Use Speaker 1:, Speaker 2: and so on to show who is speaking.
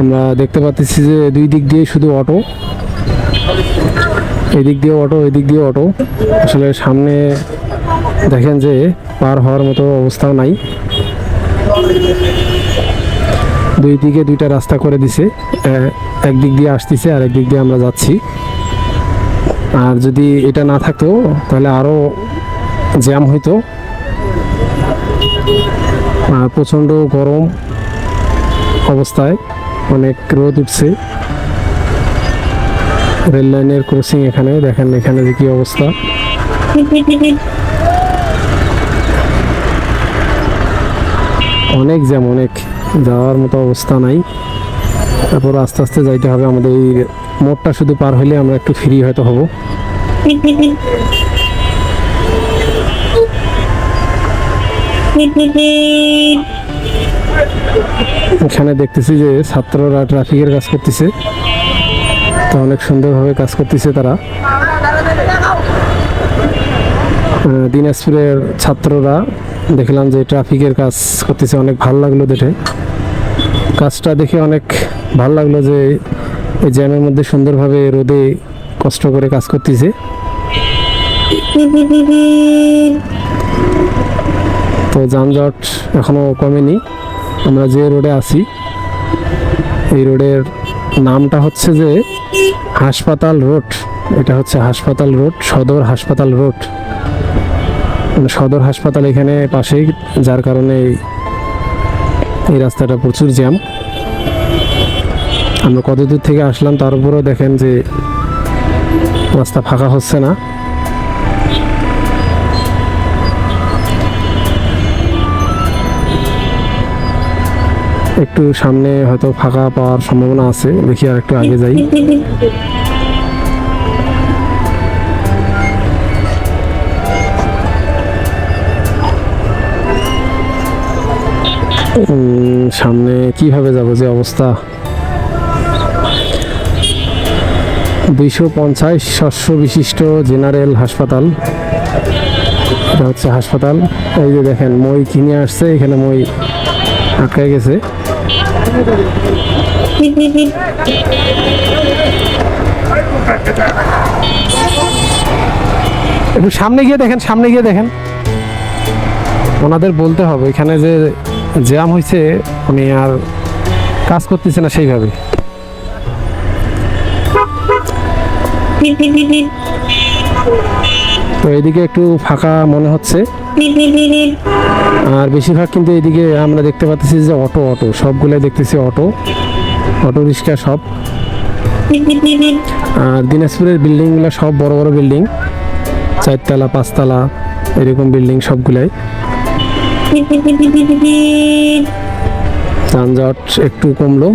Speaker 1: আমরা দেখতে পাচ্ছি যে দুই দিক দিয়ে শুধু অটো এদিক দিয়ে অটো এদিক দিয়ে অটো আসলে সামনে দেখেন যে পার হওয়ার মতো অবস্থাও নাই। দুই দিকে দুইটা রাস্তা করে দিছে। একদিক দিয়ে আসতেছে আর একদিক দিয়ে আমরা যাচ্ছি। আর যদি এটা না থাকতো, তাহলে আরও জ্যাম হইতো। আর প্রচণ্ড গরম অবস্থায়। অনেক রোদ উঠছে। রেল লাইনের ক্রসিং এখানে, দেখেন এখানে যে কি অবস্থা। অনেক জ্যাম, অনেক যাওয়ার মতো অবস্থা নাই। তারপর আস্তে আস্তে যাইতে হবে আমাদের এই মোড়টা শুধু পার হলে আমরা একটু ফ্রি হয়তো হব। এখানে দেখতেছি যে ছাত্ররা ট্রাফিকের কাজ করতেছে। তো অনেক সুন্দরভাবে কাজ করতেছে তারা। দিনাজপুরের ছাত্ররা দেখলাম যে ট্রাফিকের কাজ করতেছে, অনেক ভালো লাগল দেখে। কাজটা দেখে অনেক ভালো লাগল যে এই জ্যামের মধ্যে সুন্দরভাবে রোদে কষ্ট করে কাজ করতেছে। তো যানজট এখনও কমেনি। আমরা যে রোডে আছি, এই রোডের নামটা হচ্ছে যে হাসপাতাল রোড। এটা হচ্ছে হাসপাতাল রোড, সদর হাসপাতাল রোড। মানে সদর হাসপাতাল এখানে পাশেই, যার কারণে এই রাস্তাটা প্রচুর জ্যাম। আমরা কত দূর থেকে আসলাম তার উপরেও দেখেন যে রাস্তা ফাঁকা হচ্ছে না। একটু সামনে হয়তো ফাঁকা পাওয়ার সম্ভাবনা আছে, দেখি আর একটু আগে যাই। সামনে কীভাবে যাব যে অবস্থা? দুইশো পঞ্চাশ শস্য বিশিষ্ট জেনারেল হাসপাতাল। এটা হচ্ছে হাসপাতাল। এই যে দেখেন, মই কিনে আসছে, এখানে মই আটকায় গেছে। একটু সামনে গিয়ে দেখেন, সামনে গিয়ে দেখেন। ওনাদের বলতে হবে, এখানে যে জ্যাম হয়েছে উনি আর কাজ করতেছে না সেইভাবে। তো এদিকে একটু ফাঁকা মনে হচ্ছে। আর বেশিরভাগ কিন্তু এদিকে আমরা দেখতে পাচ্ছি যে অটো অটো। সবগুলাই দেখতেছি অটো। অটো রিক্সা সব। আর দিনাজপুরের বিল্ডিংগুলো সব বড় বড় বিল্ডিং। চারতলা পাঁচতলা এরকম বিল্ডিং সবগুলাই। যানজট একটু কমলো।